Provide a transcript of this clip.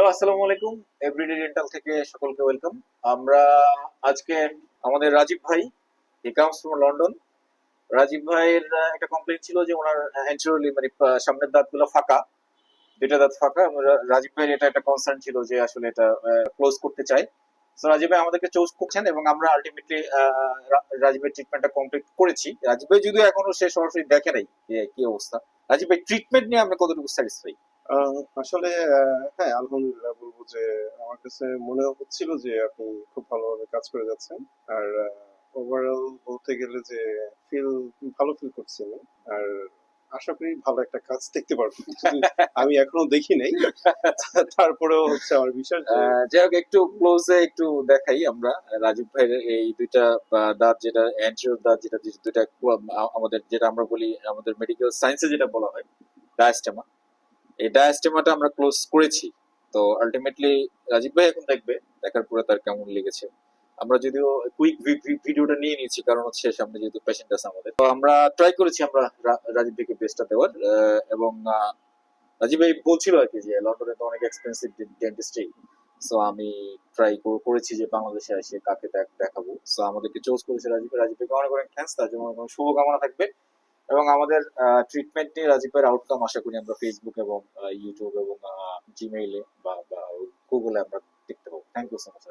Hello, আসসালামু আলাইকুম। Everyday dental থেকে সকলকে ওয়েলকাম আমরা আজকে আমাদের রাজীব ভাই he comes from London Rajib ভাইয়ের একটা কমপ্লেন ছিল যে ওনার অ্যান্টিরোলি মানে সামনের দাঁতগুলো ফাঁকা। দুইটা দাঁত ফাঁকা। রাজীব ভাইয়ের এটা একটা কনসার্ন ছিল যে আসলে এটা ক্লোজ করতে চাই তো রাজীব ভাই আমাদেরকে চুজ করছেন এবং আমরা আলটিমেটলি রাজীবের ট্রিটমেন্টটা কমপ্লিট করেছি। রাজীব ভাই যদিও এখনও সে সরাসরি দেখে নাই যে কি অবস্থা। রাজীব ভাই ট্রিটমেন্ট নিয়ে আমরা কতটুকু স্যাটিসফাই আসলে হ্যাঁ আলহামদুলিল্লাহ বলব যে আমার কাছে মনে হচ্ছিল যে আপনি খুব ভালোভাবে কাজ করে যাচ্ছেন। আর ওভারঅল বলতে গেলে যে ফিল ভালো ফিল করছি আমি। আর আশা করি ভালো একটা কাজ দেখতে পারব। আমি এখনও দেখি নাই, তারপরেও হচ্ছে আমার বিশ্বাস যাই হোক, একটু ক্লোজে একটু দেখাই আমরা। রাজীব ভাইয়ের এই দুইটা দাঁত যেটা অ্যান্টিরিয়র দাঁত যেটা, দুইটা আমাদের যেটা আমরা বলি, আমাদের মেডিকেল সায়েন্সে যেটা বলা হয় ডায়াস্টেমা এই ডায়াস্টেমাটা আমরা ক্লোজ করেছি। তো আলটিমেটলি রাজীব ভাই এখন দেখবে, দেখার পরে তার কেমন লেগেছে। আমরা যদিও কুইক ভিডিওটা নিয়ে নিয়েছি, কারণ হচ্ছে সামনে যেহেতু পেশেন্ট আছে আমাদের। তো আমরা ট্রাই করেছি আমরা রাজীব ভাইকে বেস্টটা দেওয়ার এবং রাজীব ভাই বলছিল আর কি যে লন্ডনে তো অনেক এক্সপেন্সিভ ডেন্টিস্ট্রি সো আমি ট্রাই করেছি যে বাংলাদেশে এসে কাকে দেখ- দেখাবো। সো আমাদেরকে চুজ করেছে রাজীব রাজীব ভাইকে অনেক অনেক তার জন্য অনেক শুভকামনা থাকবে। এবং আমাদের ট্রিটমেন্ট নিয়ে রাজীবের আউটকাম আশা করি আমরা ফেসবুক এবং ইউটিউব এবং জিমেইলে বা গুগলে আমরা দেখতে পাবো। Thank you so much